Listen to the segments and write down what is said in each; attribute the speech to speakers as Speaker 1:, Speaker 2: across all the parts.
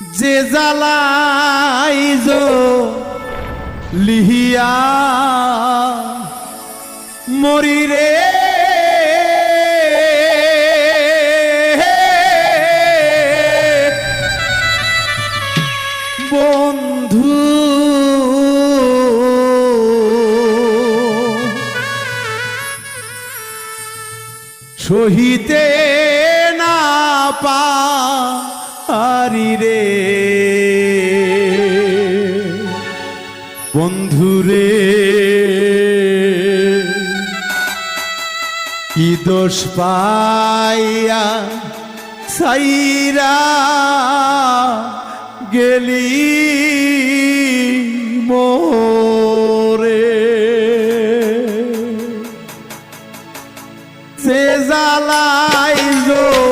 Speaker 1: যে জ্বালাইজ লিহিয়া মরি রে। বন্ধু সহিতে রে। বন্ধুরে কি দোষ পাইয়া সাইরা গেলি মোরে? সে জ্বালাই লিহিয়া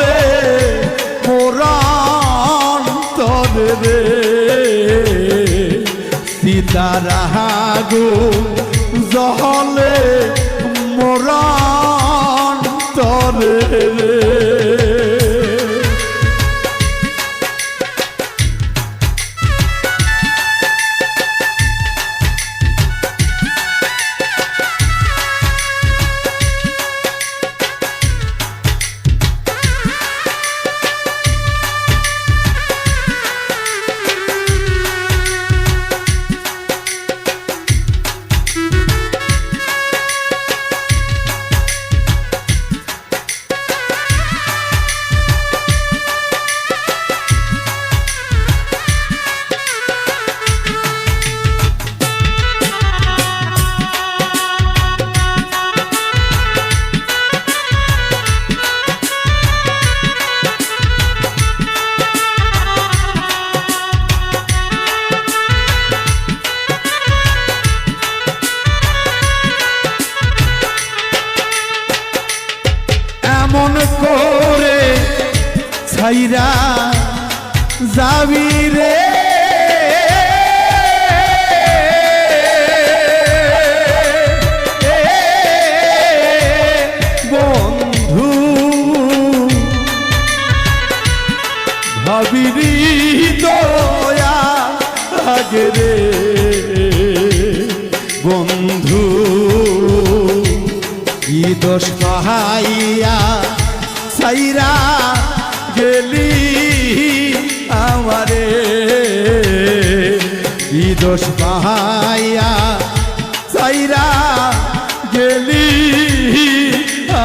Speaker 1: তরে সীতার সীতারাহাগু জহলে মোরা তরে। রে এমন করে ছাইরা যাবি রে? বন্ধু ভাবিরি দয়া আগে রে। বন্ধু কি দোষ পাহাইয়া সাইরা গেলি আমারে। কি দোষ পাহাইয়া সাইরা গেলি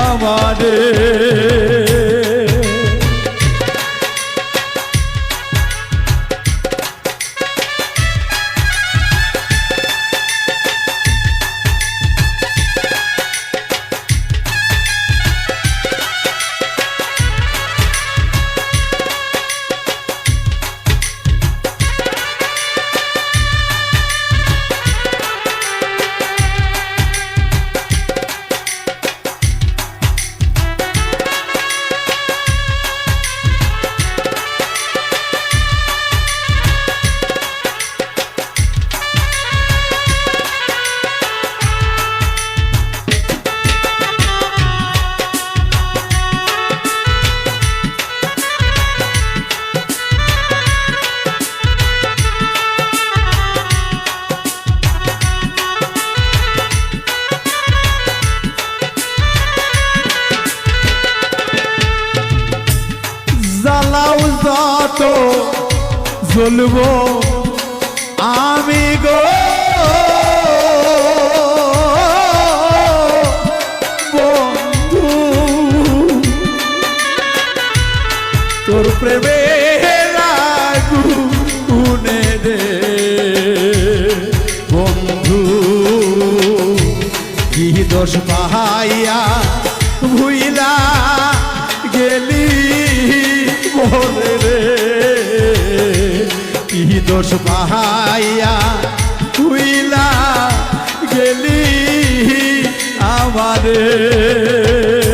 Speaker 1: আমারে। জ্বলবো আমি গো। বন্ধু তোর প্রেমে পাহাইয়া ভুইলা গেলি মোরে রে? দোষ পাহাইয়া তুইলা গেলি আমারে?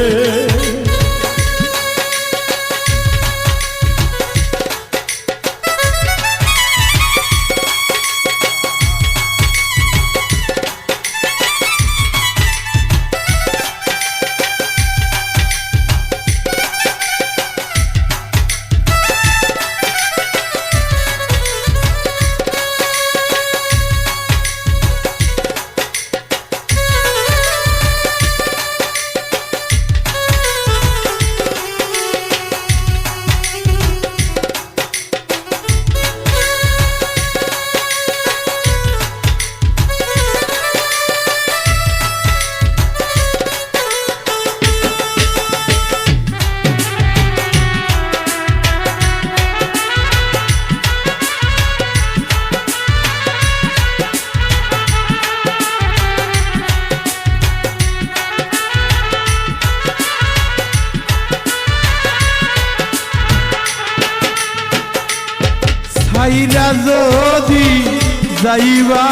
Speaker 1: যাইবা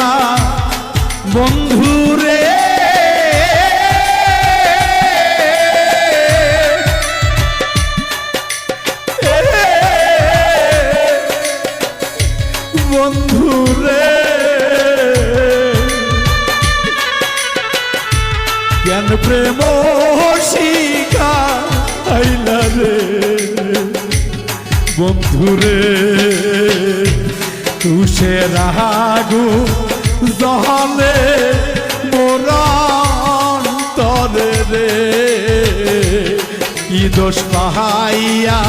Speaker 1: বন্ধুরে বন্ধুরে জ্ঞান প্রেম শিখা আইলা রে? বন্ধুরে তুষে রাগু জহলে মোরন্তরে রে। কি দোষ পাহাইয়া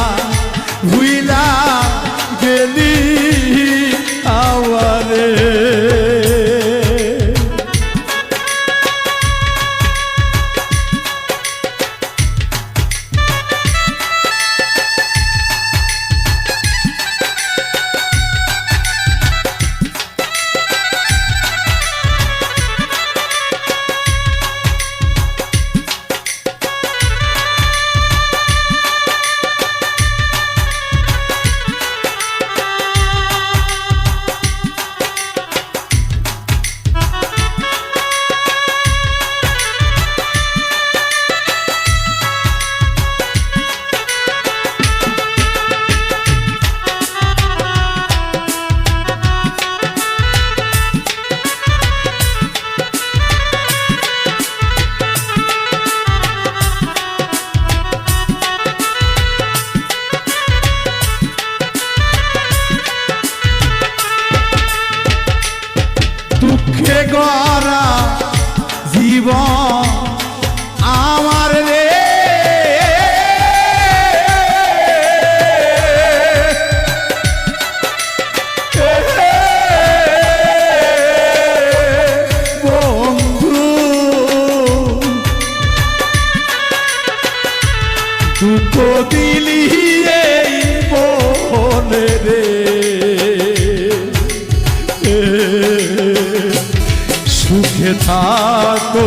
Speaker 1: থাকো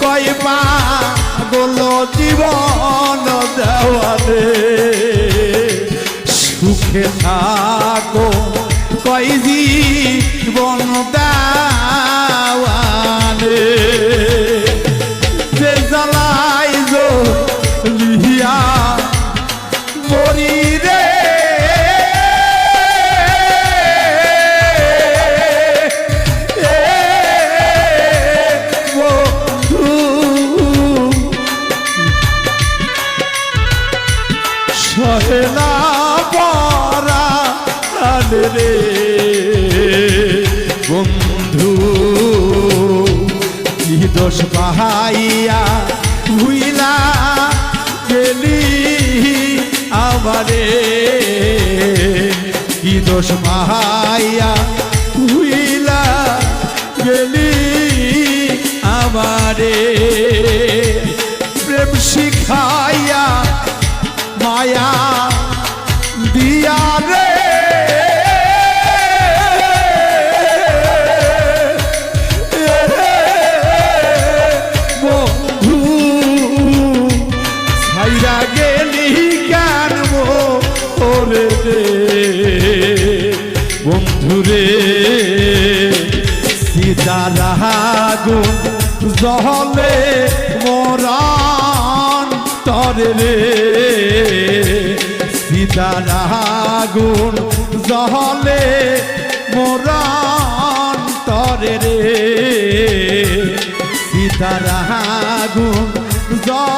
Speaker 1: কয় মা গোল জীবন দেওয়ারে সুখে থাকো কয় জীবন দেওয়ারে বন্ধু কি দোষ পাহাইয়া ভুইলা গেলি আমারে? কি দোষ পাহাইয়া ভুইলা গেলি আমারে? ওরে রে বন্ধুরে সীতারাগুন জহলে মরান তরে রে। সীতারাগুন জহলে মরান তরে রে। সীতারাগুন জলে মোরা